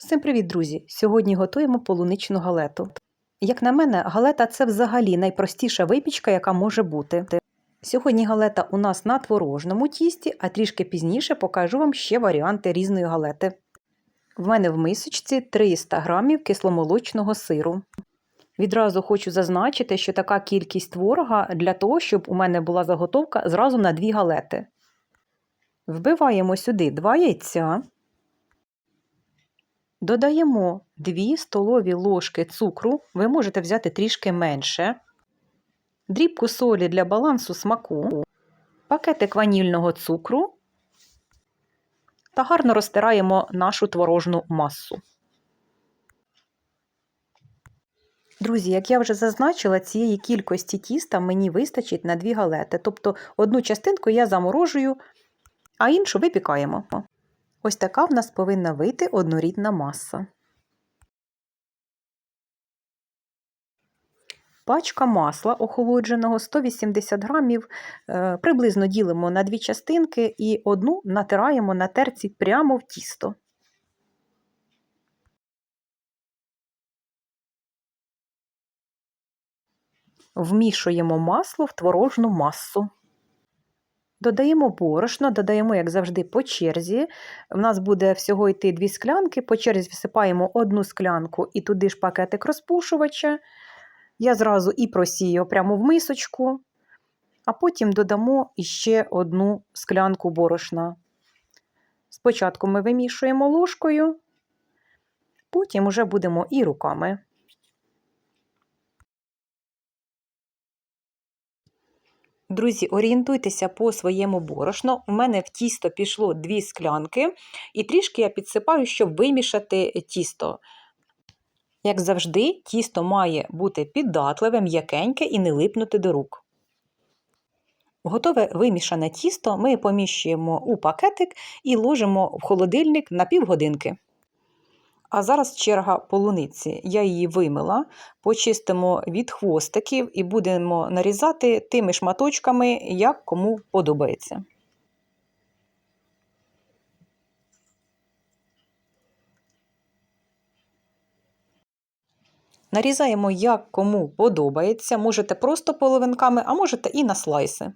Всім привіт, друзі! Сьогодні готуємо полуничну галету. Як на мене, галета це взагалі найпростіша випічка, яка може бути. Сьогодні галета у нас на творожному тісті, а трішки пізніше покажу вам ще варіанти різної галети. В мене в мисочці 300 грамів кисломолочного сиру. Відразу хочу зазначити, що така кількість творога для того, щоб у мене була заготовка зразу на дві галети. Вбиваємо сюди 2 яйця. Додаємо 2 столові ложки цукру, ви можете взяти трішки менше, дрібку солі для балансу смаку, пакетик ванільного цукру та гарно розтираємо нашу творожну масу. Друзі, як я вже зазначила, цієї кількості тіста мені вистачить на 2 галети. Тобто одну частинку я заморожую, а іншу випікаємо. Ось така в нас повинна вийти однорідна маса. Пачка масла охолодженого 180 грамів, е, приблизно ділимо на дві частинки і одну натираємо на терці прямо в тісто. Вмішуємо масло в творожну масу. Додаємо борошно, додаємо, як завжди, по черзі. У нас буде всього йти дві склянки, по черзі всипаємо одну склянку і туди ж пакетик розпушувача. Я зразу і просію прямо в мисочку, а потім додамо іще одну склянку борошна. Спочатку ми вимішуємо ложкою, потім вже будемо і руками. Друзі, орієнтуйтеся по своєму борошну. У мене в тісто пішло дві склянки, і трішки я підсипаю, щоб вимішати тісто. Як завжди, тісто має бути піддатливе, м'якеньке і не липнути до рук. Готове вимішане тісто ми поміщуємо у пакетик і ложимо в холодильник на півгодинки. А зараз черга полуниці. Я її вимила, почистимо від хвостиків і будемо нарізати тими шматочками, як кому подобається. Нарізаємо, як кому подобається. Можете просто половинками, а можете і на слайси.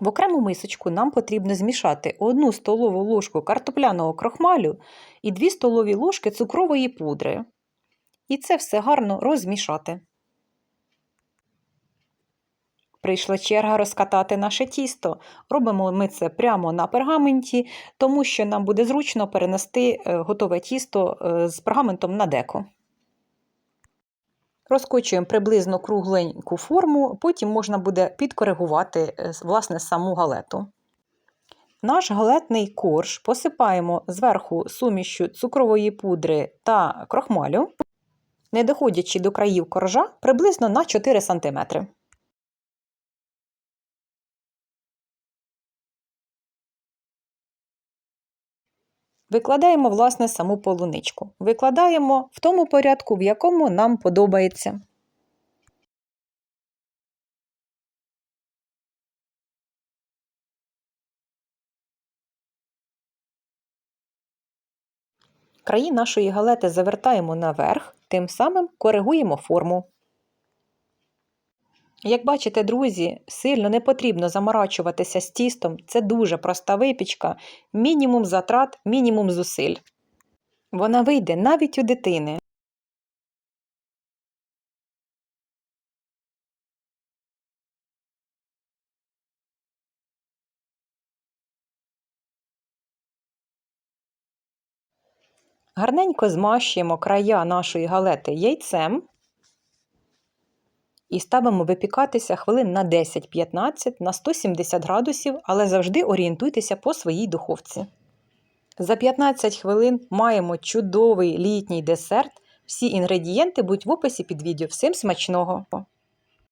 В окрему мисочку нам потрібно змішати 1 столову ложку картопляного крохмалю і 2 столові ложки цукрової пудри. І це все гарно розмішати. Прийшла черга розкатати наше тісто. Робимо ми це прямо на пергаменті, тому що нам буде зручно перенести е, готове тісто е, з пергаментом на деко. Розкочуємо приблизно кругленьку форму, потім можна буде підкоригувати е, власне, саму галету. Наш галетний корж посипаємо зверху сумішю цукрової пудри та крохмалю, не доходячи до країв коржа приблизно на 4 см. Викладаємо, власне, саму полуничку. Викладаємо в тому порядку, в якому нам подобається. Краї нашої галети завертаємо наверх, тим самим коригуємо форму. Як бачите, друзі, сильно не потрібно заморачуватися з тістом. Це дуже проста випічка, мінімум затрат, мінімум зусиль. Вона вийде навіть у дитини. Гарненько змащуємо края нашої галети яйцем і ставимо випікатися хвилин на 10-15 на 170 градусів, але завжди орієнтуйтеся по своїй духовці. За 15 хвилин маємо чудовий літній десерт. Всі інгредієнти будуть в описі під відео. Всім смачного!